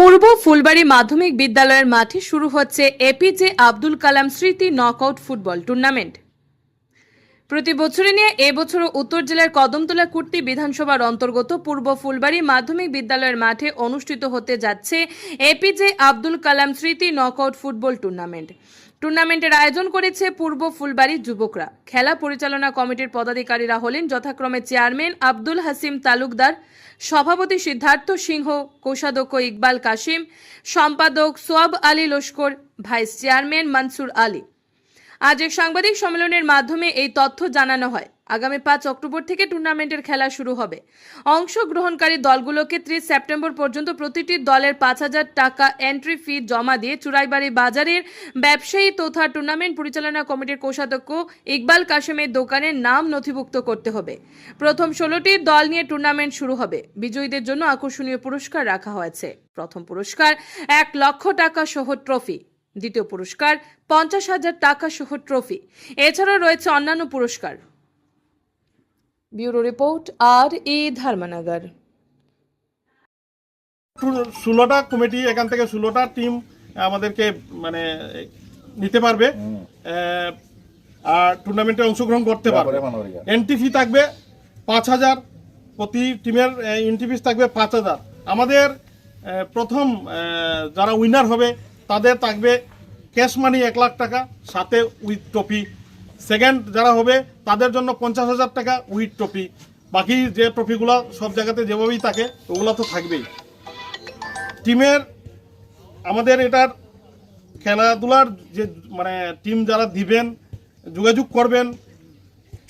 পূর্ব ফুলবাড়ি মাধ্যমিক বিদ্যালয়ের মাঠে শুরু হচ্ছে এপিজে আব্দুল কালাম স্মৃতি নকআউট ফুটবল টুর্নামেন্ট। প্রতি বছরে নিয়ে এবছরও উত্তর জেলার কদমতলা কুর্তি বিধানসভার অন্তর্গত পূর্ব ফুলবাড়ি মাধ্যমিক বিদ্যালয়ের মাঠে অনুষ্ঠিত হতে যাচ্ছে এপিজে আব্দুল কালাম স্মৃতি নকআউট ফুটবল টুর্নামেন্ট। টুর্নামেন্টের আয়োজন করেছে পূর্ব ফুলবাড়ির যুবকরা। খেলা পরিচালনা কমিটির পদাধিকারীরা হলেন যথাক্রমে চেয়ারম্যান আব্দুল হাসিম তালুকদার, সভাপতি সিদ্ধার্থ সিংহ, কোষাধ্যক্ষ ইকবাল কাশিম সম্পাদক সোয়াব আলী লস্কর, ভাইস চেয়ারম্যান মানসুর আলী। আজ এক সাংবাদিক সম্মেলনের মাধ্যমে এই তথ্য জানানো হয়। আগামী পাঁচ অক্টোবর থেকে টুর্নামেন্টের খেলা শুরু হবে। অংশগ্রহণকারী দলগুলোকে ত্রিশ সেপ্টেম্বর পর্যন্ত প্রতিটি দলের পাঁচ হাজার টাকা এন্ট্রি ফি জমা দিয়ে চুরাইবাড়ি বাজারের ব্যবসায়ী তথা টুর্নামেন্ট পরিচালনা কমিটির কোষাধ্যক্ষ ইকবাল কাশেমের দোকানের নাম নথিভুক্ত করতে হবে। প্রথম ষোলোটি দল নিয়ে টুর্নামেন্ট শুরু হবে। বিজয়ীদের জন্য আকর্ষণীয় পুরস্কার রাখা হয়েছে। প্রথম পুরস্কার এক লক্ষ টাকা সহ ট্রফি দ্বিতীয় পুরস্কার পঞ্চাশ হাজার টাকা সহ ট্রফি। এছাড়াও রয়েছে অন্যান্য পুরস্কার। ব্যুরো রিপোর্ট আর এ ধর্মনগর। ষোলোটা কমিটি এখান থেকে ষোলোটা টিম আমাদেরকে মানে নিতে পারবে। আর টুর্নামেন্টে অংশগ্রহণ করতে পারবে। এন্ট্রি ফি থাকবে পাঁচ হাজার প্রতি টিমের এন্ট্রি ফিস থাকবে পাঁচ হাজার। আমাদের প্রথম যারা উইনার হবে তাদের থাকবে ক্যাশ মানি এক লাখ টাকা সাথে উইথ ট্রফি সেকেন্ড যারা হবে তাদের জন্য পঞ্চাশ হাজার টাকা উইথ ট্রফি বাকি যে ট্রফিগুলো সব জায়গাতে যেভাবেই থাকে ওগুলো তো থাকবেই। টিমের আমাদের এটার খেলাধুলার যে মানে টিম যারা দিবেন যোগাযোগ করবেন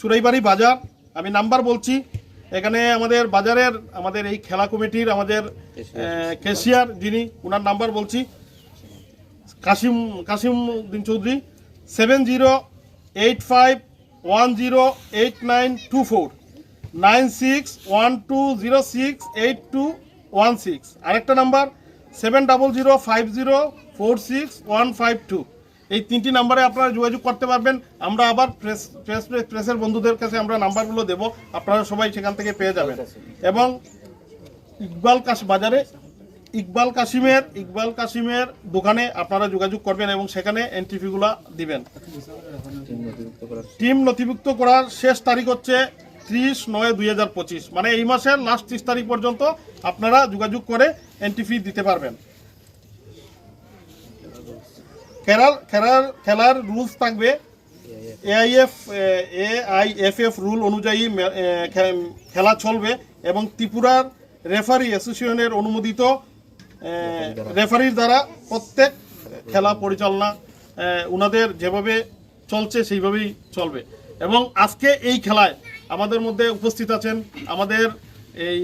চুরাইবাড়ি বাজার। আমি নাম্বার বলছি এখানে আমাদের বাজারের আমাদের এই খেলা কমিটির আমাদের ক্যাশিয়ার যিনি ওনার নাম্বার বলছি। Kashim Kashim Uddin Chowdhury seven zero eight five one zero eight nine two four nine six one two zero six eight two one six আরেকটা number seven double zero five zero four six one five two এই তিনটি নাম্বারে আপনারা যোগাযোগ করতে পারবেন। আমরা আবার প্রেস প্রেস প্রেসের বন্ধুদের কাছে আমরা নাম্বারগুলো দেবো। আপনারা সবাই সেখান থেকে পেয়ে যাবেন। এবং ইকবাল কাশ বাজারে ইকবাল কাসিমের ইকবাল কাসিমের দোকানে আপনারা যোগাযোগ করবেন এবং সেখানে এন্ট্রি ফিগুলো দিবেন। টিম নথিভুক্ত করার শেষ তারিখ হচ্ছে ত্রিশ নয় দুই মানে এই মাসের লাস্ট ত্রিশ তারিখ পর্যন্ত আপনারা যোগাযোগ করে এন্ট্রি ফি দিতে পারবেন। খেলার খেলার খেলার রুলস থাকবে। এআইএফ এআইএফএফ রুল অনুযায়ী খেলা চলবে এবং ত্রিপুরার রেফারি অ্যাসোসিয়েশনের অনুমোদিত রেফারির দ্বারা। প্রত্যেক খেলা পরিচালনা এ, উনাদের যেভাবে চলছে সেইভাবেই চলবে। এবং আজকে এই খেলায় আমাদের মধ্যে উপস্থিত আছেন আমাদের এই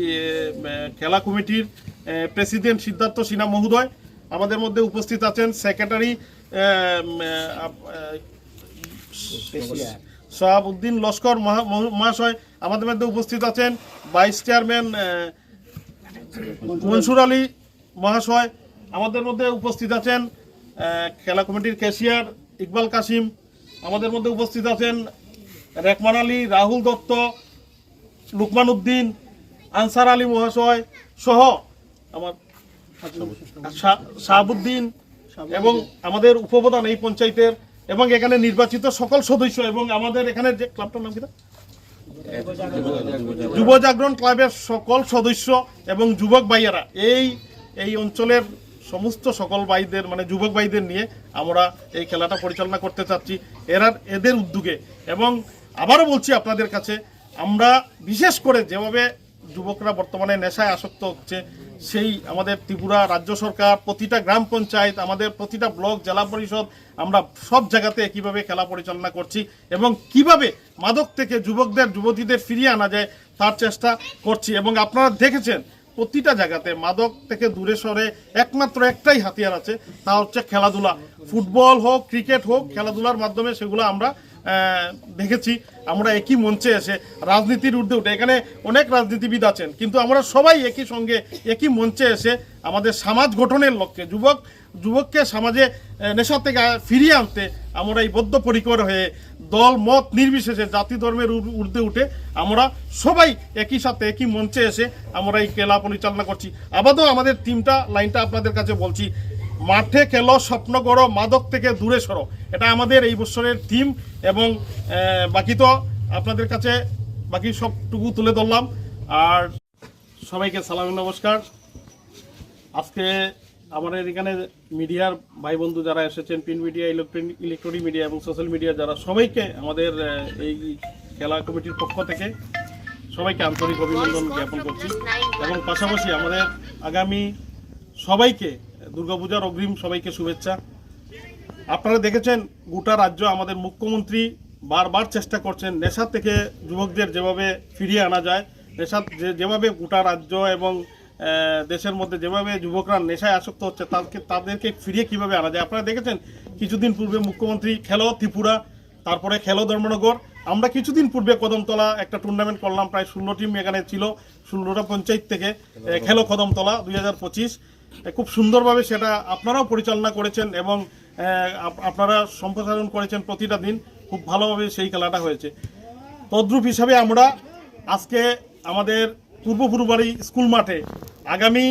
খেলা কমিটির প্রেসিডেন্ট সিদ্ধার্থ সিনহা মহোদয় আমাদের মধ্যে উপস্থিত আছেন সেক্রেটারি সোহাবুদ্দিন লস্কর মহা- মহাশয় আমাদের মধ্যে উপস্থিত আছেন ভাইস চেয়ারম্যান মনসুর আলী মহাশয়, আমাদের মধ্যে উপস্থিত আছেন খেলা কমিটির ক্যাশিয়ার ইকবাল কাসিম, আমাদের মধ্যে উপস্থিত আছেন রেকমান আলী, রাহুল দত্ত, লুকমান উদ্দিন, আনসার আলী মহাশয় সহ আমার শাহাবুদ্দিন এবং আমাদের উপপ্রধান এই পঞ্চায়েতের এবং এখানে নির্বাচিত সকল সদস্য এবং আমাদের এখানে যে ক্লাবটার নাম কি যুব জাগরণ ক্লাবের সকল সদস্য এবং যুবক ভাইয়েরা, এই এই অঞ্চলের সমস্ত সকল ভাইদের মানে যুবক ভাইদের নিয়ে আমরা এই খেলাটা পরিচালনা করতে চাচ্ছি। এরা, এদের উদ্যোগে। এবং আবারও বলছি আপনাদের কাছে, আমরা বিশেষ করে যেভাবে যুবকরা বর্তমানে নেশায় আসক্ত হচ্ছে, সেই আমাদের ত্রিপুরা রাজ্য সরকার, প্রতিটা গ্রাম পঞ্চায়েত, আমাদের প্রতিটা ব্লক, জেলা পরিষদ, আমরা সব জায়গাতে কীভাবে খেলা পরিচালনা করছি এবং কীভাবে মাদক থেকে যুবকদের, যুবতীদের ফিরিয়ে আনা যায়, তার চেষ্টা করছি। এবং আপনারা দেখেছেন প্রতিটা জায়গাতে মাদক থেকে দূরে সরে একমাত্র একটাই হাতিয়ার আছে, তা হচ্ছে খেলাধুলা। ফুটবল হোক, ক্রিকেট হোক, খেলাধুলার মাধ্যমে সেগুলো আমরা দেখেছি, আমরা একই মঞ্চে এসে রাজনীতির ঊর্ধ্বে উঠে, এখানে অনেক রাজনীতিবিদ আছেন, কিন্তু আমরা সবাই একই সঙ্গে, একই মঞ্চে এসে আমাদের সমাজ গঠনের লক্ষ্যে, যুবক যুবককে সমাজে নেশা থেকে ফিরিয়ে আনতে আমরা এই বদ্ধপরিকর হয়ে দল, মত নির্বিশেষে জাতি ধর্মের ঊর্ধ্বে উঠে আমরা সবাই একই সাথে, একই মঞ্চে এসে আমরা এই খেলা পরিচালনা করছি। আবারও আমাদের টিমটা লাইনটা আপনাদের কাছে বলছি, মাঠে খেলো, স্বপ্ন করো মাদক থেকে দূরে সরো। এটা আমাদের এই বছরের থিম এবং বাকি তো আপনাদের কাছে বাকি সবটুকু তুলে ধরলাম। আর সবাইকে সালাম নমস্কার। আজকে আমাদের এখানে মিডিয়ার ভাই বন্ধু যারা এসেছেন, print media, electronic electronic media এবং সোশ্যাল মিডিয়া যারা সবাইকে আমাদের এই খেলা কমিটির পক্ষ থেকে সবাইকে আন্তরিক অভিনন্দন জ্ঞাপন করছি। এবং পাশাপাশি আমাদের আগামী সবাইকে, দুর্গাপূজার অগ্রিম সবাইকে শুভেচ্ছা। আপনারা দেখেছেন, গোটা রাজ্য আমাদের মুখ্যমন্ত্রী বারবার চেষ্টা করছেন, নেশা থেকে যুবকদের যেভাবে ফিরিয়ে আনা যায়, নেশা যেভাবে গোটা রাজ্য এবং দেশের মধ্যে যেভাবে যুবকরা নেশায় আসক্ত হচ্ছে, তাদেরকে তাদেরকে ফিরিয়ে কীভাবে আনা যায়? আপনারা দেখেছেন, কিছুদিন পূর্বে মুখ্যমন্ত্রী খেলো ত্রিপুরা, তারপরে খেলো ধর্মনগর। আমরা কিছুদিন পূর্বে কদমতলা একটা টুর্নামেন্ট করলাম, প্রায় ষোলো টিম এখানে ছিল ষোলোটা পঞ্চায়েত থেকে খেলো কদমতলা দুই হাজার পঁচিশ। খুব সুন্দরভাবে সেটা আপনারাও পরিচালনা করেছেন এবং আপনারা সম্প্রসারণ করেছেন প্রতিটা দিন, খুব ভালোভাবে সেই খেলাটা হয়েছে। তদ্রূপ হিসাবে আমরা আজকে আমাদের পূর্ব ফুরবাড়ি স্কুল মাঠে আগামী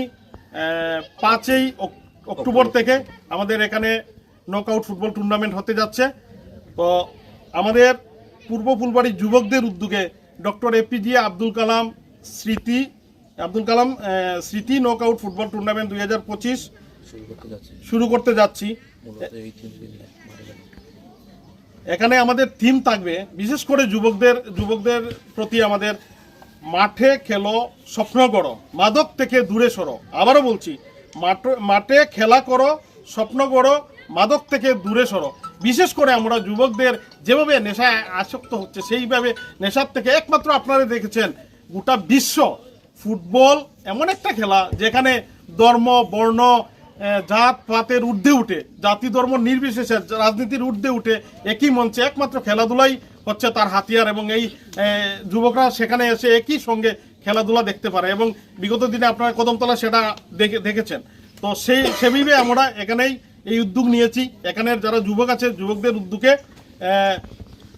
পাঁচই অক- অক্টোবর থেকে আমাদের এখানে নকআউট ফুটবল টুর্নামেন্ট হতে যাচ্ছে তো আমাদের পূর্ব ফুলবাড়ি যুবকদের উদ্যোগে ডক্টর এপিজে আব্দুল কালাম স্মৃতি আব্দুল কালাম স্মৃতি নকআউট ফুটবল টুর্নামেন্ট দুই হাজার পঁচিশ শুরু করতে যাচ্ছি। এখানে আমাদের থিম থাকবে বিশেষ করে যুবকদের যুবকদের প্রতি আমাদের মাঠে খেলো স্বপ্ন করো মাদক থেকে দূরে সরো। আবারও বলছি, মাঠ- খেলা করো, স্বপ্ন করো মাদক থেকে দূরে সরো। বিশেষ করে আমরা যুবকদের যেভাবে নেশায় আসক্ত হচ্ছে, সেইভাবে নেশার থেকে একমাত্র আপনারা দেখেছেন গোটা বিশ্ব ফুটবল এমন একটা খেলা যেখানে ধর্ম, বর্ণ জাত, পাতের ঊর্ধ্বে উঠে, জাতি ধর্ম নির্বিশেষে, রাজনীতির ঊর্ধ্বে উঠে একই মঞ্চে একমাত্র খেলাধুলাই হচ্ছে তার হাতিয়ার এবং এই যুবকরা সেখানে এসে একই সঙ্গে খেলাধুলা দেখতে পারে এবং বিগত দিনে আপনারা কদমতলা সেটা দেখে, দেখেছেন। তো সেই সেভাবে আমরা এখানেই এই উদ্যোগ নিয়েছি। এখানের যারা যুবক আছে, যুবকদের উদ্যোগে